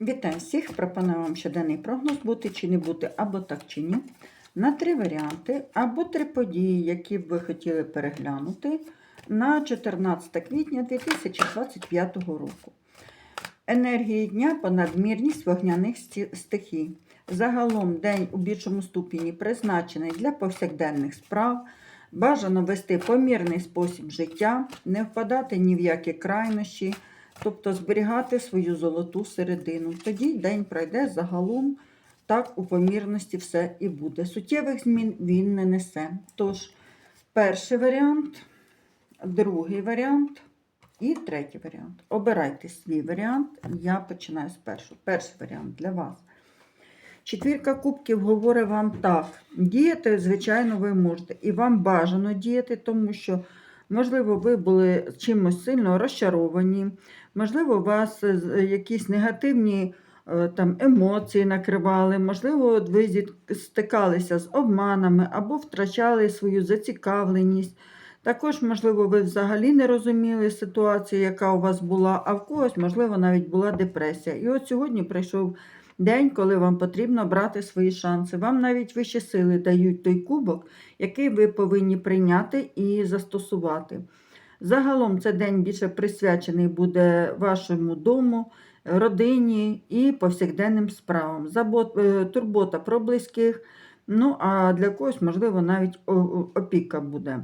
Вітаю всіх! Пропоную вам щоденний прогноз бути чи не бути, або так чи ні. На три варіанти, або три події, які б ви хотіли переглянути на 14 квітня 2025 року. Енергії дня по надмірність вогняних стихій. Загалом день у більшому ступені призначений для повсякденних справ. Бажано вести помірний спосіб життя, не впадати ні в які крайнощі, тобто зберігати свою золоту середину. Тоді день пройде загалом так у помірності все і буде. Суттєвих змін він не несе. Тож, перший варіант, другий варіант і третій варіант. Обирайте свій варіант. Я починаю з першого. Перший варіант для вас. Четвірка кубків говорить вам так. Діяти, звичайно, ви можете. І вам бажано діяти, тому що, можливо, ви були чимось сильно розчаровані, можливо, у вас е, якісь негативні е, там, емоції накривали, можливо, ви стикалися з обманами або втрачали свою зацікавленість. Також, можливо, ви взагалі не розуміли ситуацію, яка у вас була, а в когось, можливо, навіть була депресія. І от сьогодні прийшов день, коли вам потрібно брати свої шанси. Вам навіть вищі сили дають той кубок, який ви повинні прийняти і застосувати. Загалом цей день більше присвячений буде вашому дому, родині і повсякденним справам. Забот, е, турбота про близьких. Ну, а для когось, можливо, навіть опіка буде.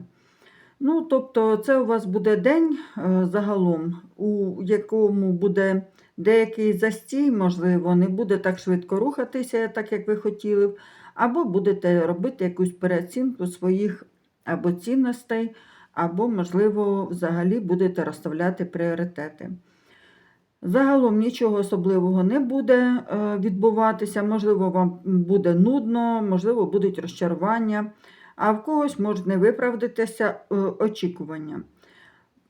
Ну, тобто, це у вас буде день е, загалом, у якому буде деякий застій, можливо, не буде так швидко рухатися, так як ви хотіли, або будете робити якусь переоцінку своїх або цінностей, або, можливо, взагалі будете розставляти пріоритети. Загалом нічого особливого не буде е, відбуватися, можливо, вам буде нудно, можливо, будуть розчарування, а в когось можуть не виправдатися е, очікування.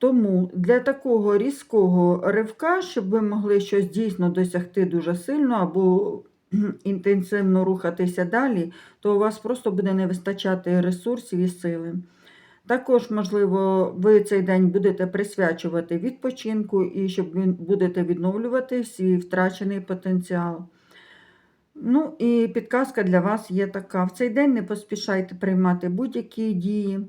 Тому для такого різкого ривка, щоб ви могли щось дійсно досягти дуже сильно або інтенсивно рухатися далі, то у вас просто буде не вистачати ресурсів і сили. Також, можливо, ви цей день будете присвячувати відпочинку і щоб ви будете відновлювати свій втрачений потенціал. Ну і підказка для вас є така: в цей день не поспішайте приймати будь-які дії.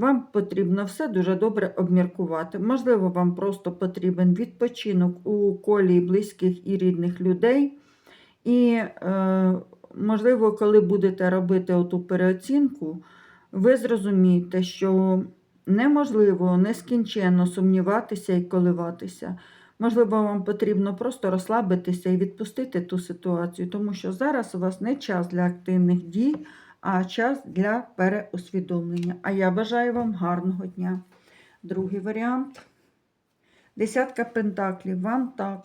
Вам потрібно все дуже добре обміркувати. Можливо, вам просто потрібен відпочинок у колі близьких і рідних людей. І, е, можливо, коли будете робити оту переоцінку, ви зрозумієте, що неможливо нескінченно сумніватися і коливатися. Можливо, вам потрібно просто розслабитися і відпустити ту ситуацію, тому що зараз у вас не час для активних дій, а час для переусвідомлення. А я бажаю вам гарного дня. Другий варіант. Десятка пентаклів. Вам так.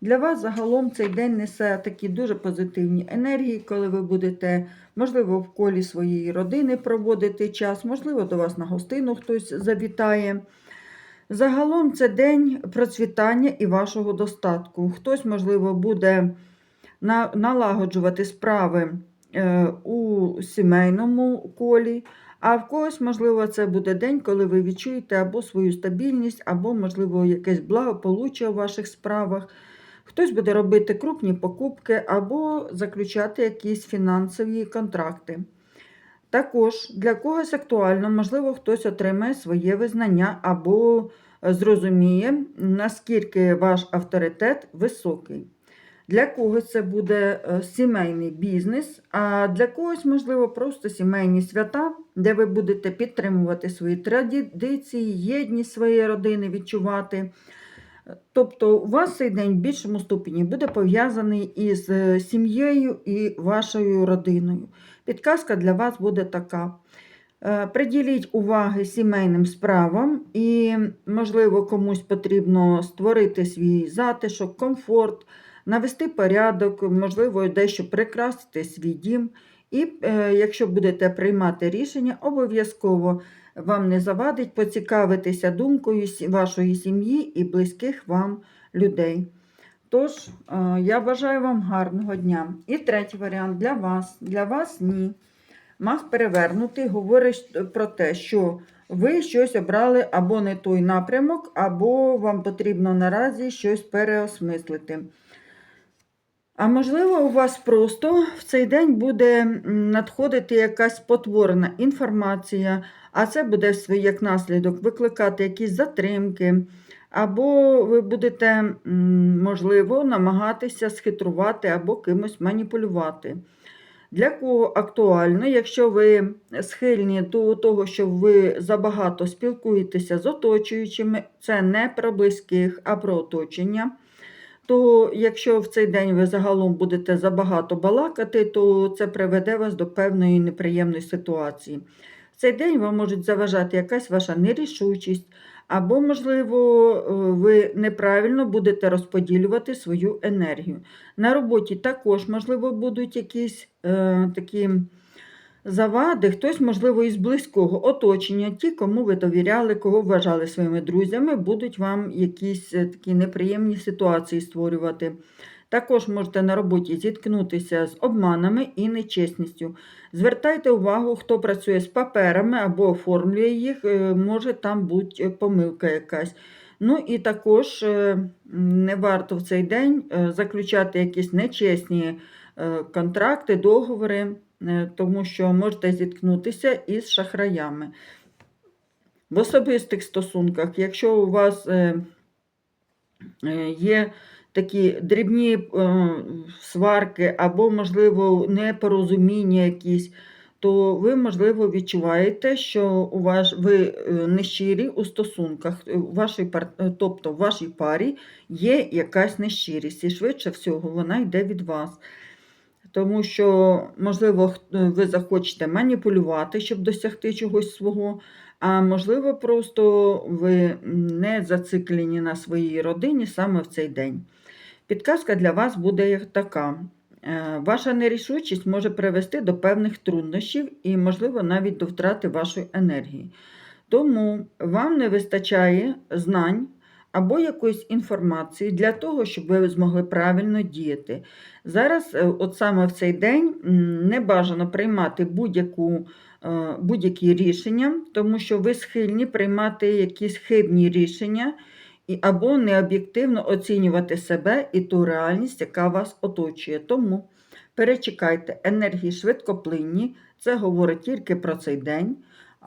Для вас загалом цей день несе такі дуже позитивні енергії, коли ви будете, можливо, в колі своєї родини проводити час, можливо, до вас на гостину хтось завітає. Загалом це день процвітання і вашого достатку. Хтось, можливо, буде налагоджувати справи у сімейному колі, а в когось, можливо, це буде день, коли ви відчуєте або свою стабільність, або, можливо, якесь благополуччя у ваших справах. Хтось буде робити крупні покупки або заключати якісь фінансові контракти. Також для когось актуально, можливо, хтось отримає своє визнання або е, зрозуміє, наскільки ваш авторитет високий. Для когось це буде е, сімейний бізнес, а для когось, можливо, просто сімейні свята, де ви будете підтримувати свої традиції, єдність своєї родини відчувати. Тобто, у вас цей день в більшому ступені буде пов'язаний із е, сім'єю і вашою родиною. Підказка для вас буде така. Е, Приділіть уваги сімейним справам, і, можливо, комусь потрібно створити свій затишок, комфорт, навести порядок, можливо, дещо прикрасити свій дім. І е, якщо будете приймати рішення, обов'язково вам не завадить поцікавитися думкою вашої сім'ї і близьких вам людей. Тож, е, я бажаю вам гарного дня. І третій варіант для вас. Для вас ні. Маг перевернутий говорить про те, що ви щось обрали або не той напрямок, або вам потрібно наразі щось переосмислити. А можливо, у вас просто в цей день буде надходити якась потворна інформація, а це буде як наслідок викликати якісь затримки, або ви будете, можливо, намагатися схитрувати або кимось маніпулювати. Для кого актуально, якщо ви схильні до того, що ви забагато спілкуєтеся з оточуючими, це не про близьких, а про оточення. То якщо в цей день ви загалом будете забагато балакати, то це приведе вас до певної неприємної ситуації. В цей день вам можуть заважати якась ваша нерішучість, або, можливо, е, ви неправильно будете розподілювати свою енергію. На роботі також, можливо, будуть якісь е, такі завади, хтось, можливо, із близького оточення, ті, кому ви довіряли, кого вважали своїми друзями, будуть вам якісь е, такі неприємні ситуації створювати. Також можете на роботі зіткнутися з обманами і нечесністю. Звертайте увагу, хто працює з паперами або оформлює їх, е, може там бути помилка якась. Ну і також е, не варто в цей день е, заключати якісь нечесні е, контракти, договори, е, тому що можете зіткнутися із шахраями. В особистих стосунках, якщо у вас е, е, є такі дрібні е, сварки або, можливо, непорозуміння якісь, то ви, можливо, відчуваєте, що у вас, ви е, нещирі у стосунках, е, вашій е, тобто в вашій парі є якась нещирість, і швидше всього вона йде від вас. Тому що, можливо, е, ви захочете маніпулювати, щоб досягти чогось свого, а можливо, просто ви не зациклені на своїй родині саме в цей день. Підказка для вас буде така. Е, Ваша нерішучість може привести до певних труднощів і, можливо, навіть до втрати вашої енергії. Тому вам не вистачає знань або якоїсь інформації для того, щоб ви змогли правильно діяти. Зараз, е, от саме в цей день, не бажано приймати будь-яку, е, будь-які рішення, тому що ви схильні приймати якісь хибні рішення або необ'єктивно оцінювати себе і ту реальність, яка вас оточує. Тому перечекайте, енергії швидкоплинні, це говорить тільки про цей день.